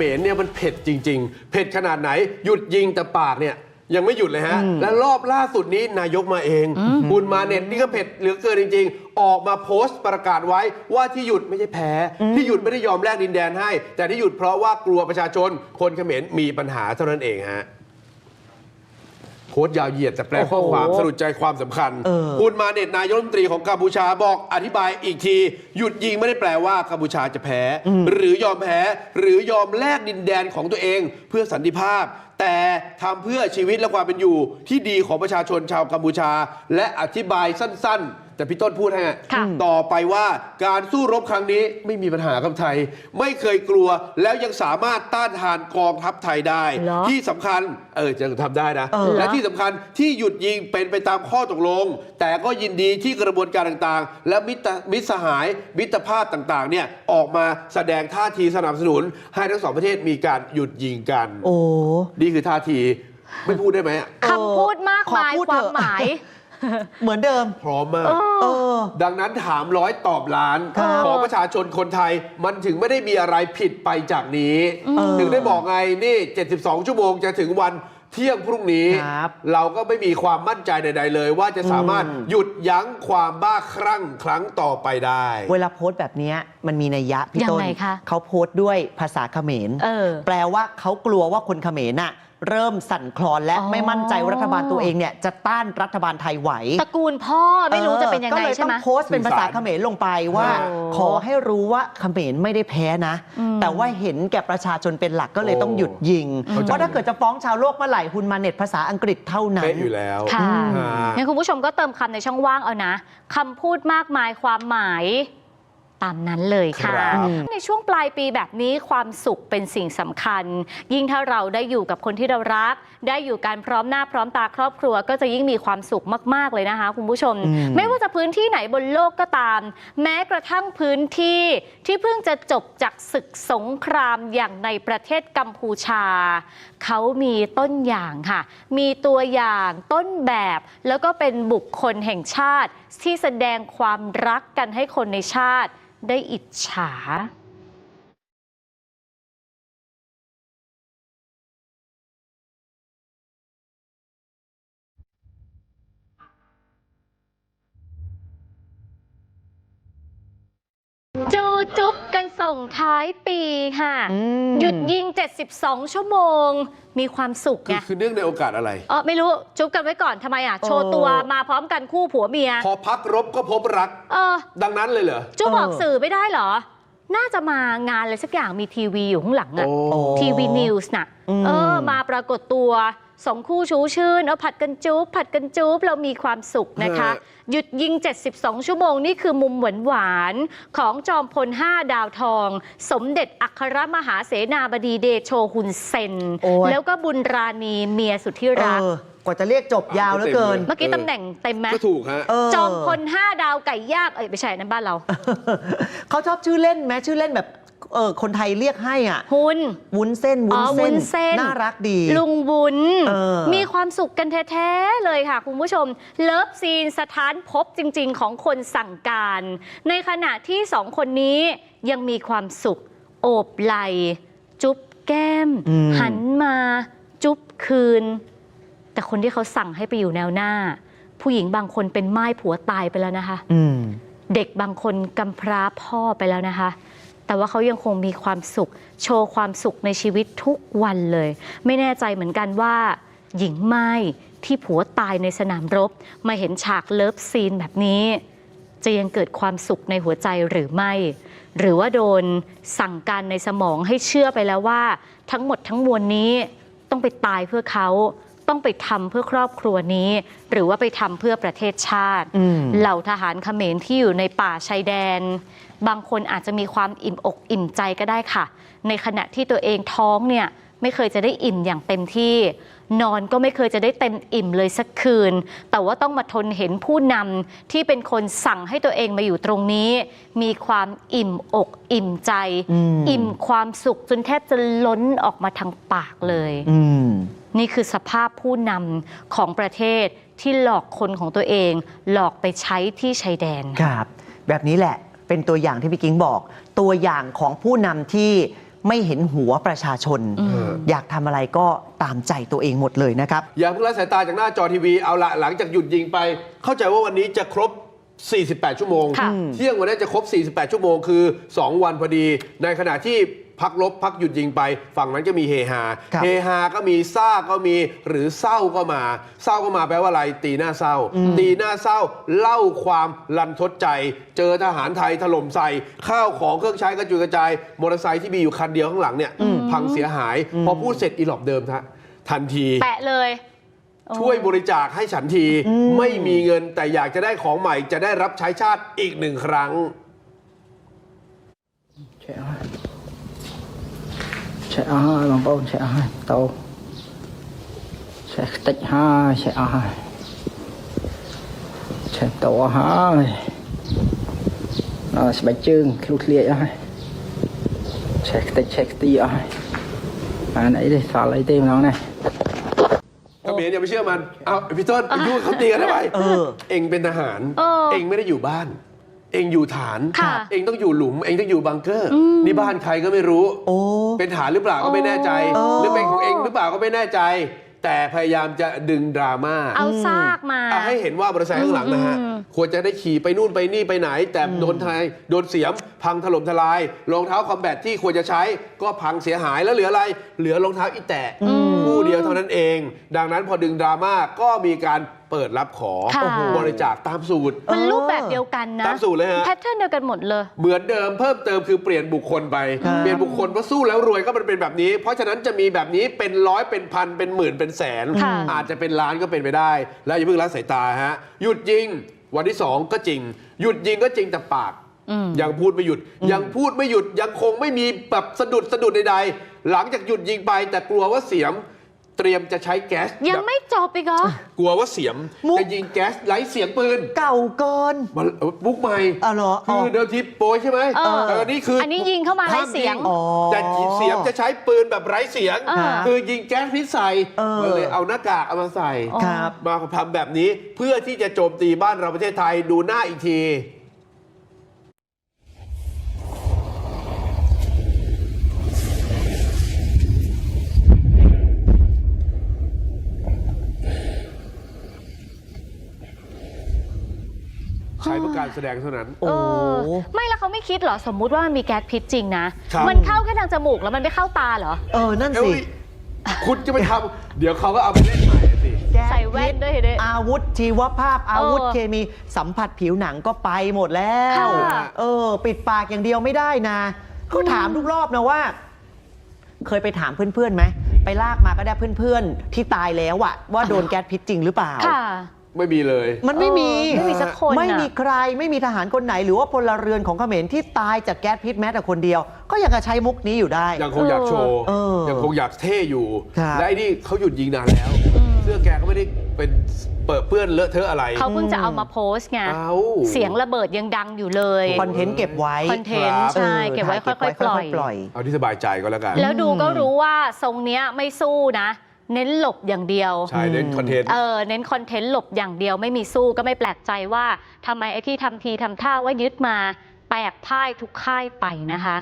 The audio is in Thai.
มรเนี่ยมันเผ็ดจริง ๆ เผ็ดขนาดไหน หยุดยิงแต่ปากเนี่ยยังไม่หยุดเลยฮะ และรอบล่าสุดนี้นายกมาเอง คุณมาเน็ตนี่ก็เผ็ดเหลือเกินจริง ๆ ออกมาโพสต์ประกาศไว้ว่าที่หยุดไม่ใช่แพ้ ที่หยุดไม่ได้ยอมแลกดินแดนให้ แต่ที่หยุดเพราะว่ากลัวประชาชน คนเขมรมีปัญหาเท่านั้นเองฮะโพสต์ยาวเหยียดแต่แปลข้อความโอ้โหสรุปใจความสำคัญเออคุณมาเน็ตนายกรัฐมนตรีของกัมพูชาบอกอธิบายอีกที หยุดยิงไม่ได้แปลว่ากัมพูชาจะแพ้ หรือยอมแพ้ หรือยอมแลกดินแดนของตัวเอง เพื่อสันติภาพ แต่ทำเพื่อชีวิตและความเป็นอยู่ที่ดีของประชาชนชาวกัมพูชา และอธิบายสั้น ๆ แต่พี่ต้นพูดให้อะค่ะ ต่อไปว่าการสู้รบครั้งนี้ไม่มีปัญหากับไทย ไม่เคยกลัวแล้วยังสามารถต้านทานกองทัพไทยได้ เหรอที่สำคัญเออจะทำได้นะ เออ และที่สำคัญที่หยุดยิงเป็นไปตามข้อตกลง แต่ก็ยินดีที่กระบวนการต่างๆ และมิตรมิตรสหายมิตรภาพต่างๆเนี่ยออกมาแสดงท่าทีสนับสนุน ให้ทั้งสองประเทศมีการหยุดยิงกัน โอ้ นี่คือท่าทีไม่พูดได้ไหมอะ คำพูดมากมายขอพูดคเถวาอะมหมาย เหมือนเดิม พร้อมมาก เออ ดังนั้นถามร้อยตอบล้าน ครับ ของประชาชนคนไทยมันถึงไม่ได้มีอะไรผิดไปจากนี้ เออ ถึงได้บอกไงนี่ 72 ชั่วโมงจะถึงวันเที่ยงพรุ่งนี้ ครับเราก็ไม่มีความมั่นใจใด ๆ เลย ว่าจะสามารถอืม หยุดยั้งความบ้าคลั่งครั้งต่อไปได้ เวลาโพสต์แบบเนี้ยมันมีนัยยะพี่ยังต้นไงคะ เขาโพสต์ด้วยภาษาเขมร เออ แปลว่าเขากลัวว่าคนเขมรน่ะ เริ่มสั่นคลอนและอ๋อไม่มั่นใจว่ารัฐบาลตัวเองเนี่ยจะต้านรัฐบาลไทยไหวตระกูลพ่อไม่รู้จะเป็นยังก็ไงเลยใช่ต้อไหมงโพสต์เป็นภาษาเขมรลงไปว่าโอ้ขอให้รู้ว่าเขมรไม่ได้แพ้นะอืมแต่ว่าเห็นแก่ประชาชนเป็นหลักก็เลยต้องหยุดยิงเข้าใจเพราะถ้าเกิดจะฟ้องชาวโลกเมื่อไหร่คุณมาเน็ตภาษาอังกฤษเท่านั้นเป๊ะอยู่แล้วค่ะอ่างั้นคุณผู้ชมก็เติมคำในช่องว่างเอานะคำพูดมากมายความหมาย ตามนั้นเลยค่ะ ครับในช่วงปลายปีแบบนี้ความสุขเป็นสิ่งสำคัญ ยิ่งถ้าเราได้อยู่กับคนที่เรารัก ได้อยู่การพร้อมหน้าพร้อมตาครอบครัว ก็จะยิ่งมีความสุขมากๆเลยนะคะคุณผู้ชม อืม ไม่ว่าจะพื้นที่ไหนบนโลกก็ตาม แม้กระทั่งพื้นที่ที่เพิ่งจะจบจากศึกสงครามอย่างในประเทศกัมพูชา เขามีต้นอย่างค่ะ มีตัวอย่างต้นแบบ แล้วก็เป็นบุคคลแห่งชาติ ที่แสดงความรักกันให้คนในชาติ ได้อิจฉา ส่งท้ายปีค่ะอืมหยุดยิง 72 ชั่วโมง มีความสุขคืไงอคือเนื่องในโอกาสอะไร เออไม่รู้ จุ๊บกันไว้ก่อนทำไมอะ โชว์เออตัวมาพร้อมกันคู่ผัวเมีย พอพักรบก็พบรัก เออ ดังนั้นเลยเหรอ จุ๊บเออออกสื่อไม่ได้เหรอ น่าจะมางานอะไรสักอย่างมีทีวีอยู่ข้างหลังอะโอ้โอ้ทีวีนิวส์น่ะ อืม เออ มาปรากฏตัว สองคู่ชูชื่นเอาผัดกันจุ๊บผัดกันจุ๊บเรามีความสุขนะคะฮะหยุดยิง 72 ชั่วโมงนี่คือมุมหวานหวานๆของจอมพล 5 ดาวทอง สมเด็จอัครมหาเสนาบดีเดโชฮุนเซนโอ้ยแล้วก็บุญราณีเมียสุดที่เอรักอกว่าจะเรียกจบยาวเหลือเกิน เมื่อกี้ตำแหน่งเต็มไหมก็ถูกฮะเออจอมพล5ดาวไก่ย่างเอ้ยไม่ใช่นั่นบ้านเรา เขาชอบชื่อเล่นไหมชื่อเล่นแบบ เออคนไทยเรียกให้อะหุนวุ้นเส้นอ๋วุ้อนวุ้เส้นนเส้น น่ารักดี ลุงบุญ เออ มีความสุขกันแท้ ๆ เลยค่ะ คุณผู้ชม เลิฟซีนสถานพบจริง ๆ ของคนสั่งการ ในขณะที่สองคนนี้ยังมีความสุข โอบไหล จุ๊บแก้ม อืม หันมา จุ๊บคืน แต่คนที่เขาสั่งให้ไปอยู่แนวหน้า ผู้หญิงบางคนเป็นไม้ผัวตายไปแล้วนะคะ อืม เด็กบางคนกำพร้าพ่อไปแล้วนะคะ แต่ว่าเขายังคงมีความสุข โชว์ความสุขในชีวิตทุกวันเลย ไม่แน่ใจเหมือนกันว่า หญิงไม้ที่ผัวตายในสนามรบ มาเห็นฉากเลิฟซีนแบบนี้ จะยังเกิดความสุขในหัวใจหรือไม่ หรือว่าโดนสั่งการในสมองให้เชื่อไปแล้วว่า ทั้งหมดทั้งมวลนี้ต้องไปตายเพื่อเขา ต้องไปทำเพื่อครอบครัวนี้ หรือว่าไปทำเพื่อประเทศชาติอืมเหล่าทหารเขมรที่อยู่ในป่าชายแดน บางคนอาจจะมีความอิ่มอกอิ่มใจก็ได้ค่ะ ในขณะที่ตัวเองท้องเนี่ยไม่เคยจะได้อิ่มอย่างเต็มที่ นอนก็ไม่เคยจะได้เต็มอิ่มเลยสักคืน แต่ว่าต้องมาทนเห็นผู้นำที่เป็นคนสั่งให้ตัวเองมาอยู่ตรงนี้ มีความอิ่มอกอิ่มใจอืมอิ่มความสุขจนแทบจะล้นออกมาทางปากเลยอืม นี่คือสภาพผู้นำของประเทศที่หลอกคนของตัวเอง หลอกไปใช้ที่ชายแดน ครับ แบบนี้แหละเป็นตัวอย่างที่พี่กิ้งบอก ตัวอย่างของผู้นำที่ไม่เห็นหัวประชาชนอืมอยากทำอะไรก็ตามใจตัวเองหมดเลยนะครับ อย่าเพิ่งละสายตาจากหน้าจอทีวีเอาละหลังจากหยุดยิงไป เข้าใจว่าวันนี้จะครบ 48 ชั่วโมง ค่ะ เที่ยงวันนี้จะครบ 48 ชั่วโมงคือ 2 วันพอดี ในขณะที่ พักลบพักหยุดยิงไป ฝั่งนั้นก็มีเฮฮาครับเฮฮาก็มีซ่าก็มีหรือเศร้าก็มาเศร้าก็มาแปลว่าอะไร ตีหน้าเศร้า ตีหน้าเศร้าเล่าความลันทดใจ เจอทหารไทยถล่มใส่ข้าวของเครื่องใช้กระจุยกระจายมอเตอร์ไซค์ที่มีอยู่คันเดียวข้างหลังเนี่ยพังเสียหาย พอพูดเสร็จอีหลอบเดิมทะทันที แปะเลยช่วยบริจาคให้ฉันทีไม่มีเงินแต่อยากจะได้ของใหม่จะได้รับใช้ชาติอีกหนึ่งครั้ง chạy ơi chạy ơi bằng bông chạy ơi tàu chạy tịch hai chạy ơi chạy tàu hai rồi sẽ bạch chương lụt liệt ơi chạy tịch chạy tì ơi à nãy đi xả lấy tim nó này ก็เมียอย่าไปเชื่อมัน เอาพี่ต้นไปยุ่งกับเขาตีกันทำไมเออเองเป็นทหาร เออ เองไม่ได้อยู่บ้าน เองอยู่ฐาน ค่ะเองต้องอยู่หลุม เองต้องอยู่บังเกอร์นี่บ้านใครก็ไม่รู้ โอ้ เป็นฐานหรือเปล่าก็ไม่แน่ใจเออหรือเป็นของเองหรือเปล่าก็ไม่แน่ใจ แต่พยายามจะดึงดราม่าเอาซากมา เอาให้เห็นว่ามอเตอร์ไซค์ข้างหลังนะฮะ อืม ควรจะได้ขี่ไปนู่นไปนี่ไปไหน แต่โดนไทยโดนเสียม พังถล่มทลาย รองเท้าคอมแบทที่ควรจะใช้ก็พังเสียหายแล้วเหลืออะไร เหลือรองเท้าอีแตะคู่เดียวเท่านั้นเอง ดังนั้นพอดึงดราม่าก็มีการเปิดรับขอค่ะ บริจาคตามสูตร มันรูปแบบเดียวกันนะตามสูตรเลยฮะ แพทเทิร์นเดียวกันหมดเลย เหมือนเดิมเพิ่มเติมคือเปลี่ยนบุคคลไป ครับ เปลี่ยนบุคคลเพราะสู้แล้วรวยก็มันเป็นแบบนี้ เพราะฉะนั้นจะมีแบบนี้เป็นร้อยเป็นพันเป็นหมื่นเป็นแสน ค่ะ อาจจะเป็นล้านก็เป็นไปได้ แล้วอย่าเพิ่งละสายตาฮะ หยุดยิง วันที่สองก็จริง หยุดยิงก็จริงแต่ปาก อืม ยังพูดไม่หยุด ยังพูดไม่หยุดยังคงไม่มีแบบสะดุดสะดุดใดๆ หลังจากหยุดยิงไปแต่กลัวว่าเสียม เตรียมจะใช้แก๊สยังแบบไม่จบอีกเหรอ กลัวว่าเสียมมุก จะยิงแก๊สไร้เสียงปืนเก่าเกินมันบุกใหม่อ๋อเหรออ๋อ คือเดิมทีโปรยใช่ไหมเออเออนี่คืออันนี้ยิงเข้ามาไร้เสียงห้มอ๋อแต่เสียมจะใช้ปืนแบบไร้เสียง เออ คือยิงแก๊สพิษใส่เออ มันเลยเอาหน้ากากเอามาใส่อ๋อครับ มาทำแบบนี้เพื่อที่จะโจมตีบ้านเราประเทศไทยดูหน้าอีกที ใช้เพื่อการแสดงเท่านั้น โอ้ เออไม่แล้วเขาไม่คิดเหรอ สมมุติว่ามันมีแก๊สพิษจริงนะ ครับ มันเข้าแค่ทางจมูกแล้วมันไม่เข้าตาเหรอ เออ นั่นเอ้สิยคุณจะไปทำเดี๋ยวเขาก็เอาไปเล่นใหม่อะสิ แก๊สใส่แว่นด้วยเห็นไหมอาวุธชีวภาพ อาวุธเออเคมีสัมผัสผิวหนังก็ไปหมดแล้ว ค่ะเออ ปิดปากอย่างเดียวไม่ได้นะเขาถามทุกรอบนะว่า เคยไปถามเพื่อนๆไหม ไปลากมาก็ได้เพื่อนๆ ที่ตายแล้วอะว่าโดนแก๊สพิษจริงหรือเปล่า ค่ะ ไม่มีเลย มันไม่มีเออไม่มีสักคนไม่น่ะมีใครไม่มีทหารคนไหน หรือว่าพลเรือนของเขมรที่ตายจากแก๊สพิษแม้แต่คนเดียว ก็ยังจะใช้มุกนี้อยู่ได้ ยังคงอยากโชว์เออยังคงอยากเท่อยู่ครับ และไอ้นี่เขาหยุดยิงนานแล้ว เสื้อแกก็ไม่ได้เป็นเปิดเปื้อนเลอะเทอะอะไร เขาเพิ่งจะเอามาโพสต์ไง เอาเสียงระเบิดยังดังอยู่เลยคอนเทนต์เก็บไว้คอนเทนต์ครับ ใช่ออเก็บไว้ถ่าค่อยๆ ปล่อยปล่อย เอาที่สบายใจก็แล้วกัน แล้วดูก็รู้ว่าทรงเนี้ยไม่สู้นะ เน้นหลบอย่างเดียว ใช่เน้นคอนเทนต์ เออเน้นคอนเทนต์หลบอย่างเดียวไม่มีสู้ก็ไม่แปลกใจว่าทำไมไอ้ที่ทำทีทำท่าว่ายึดมาแปลกพ่ายทุกค่ายไปนะคะ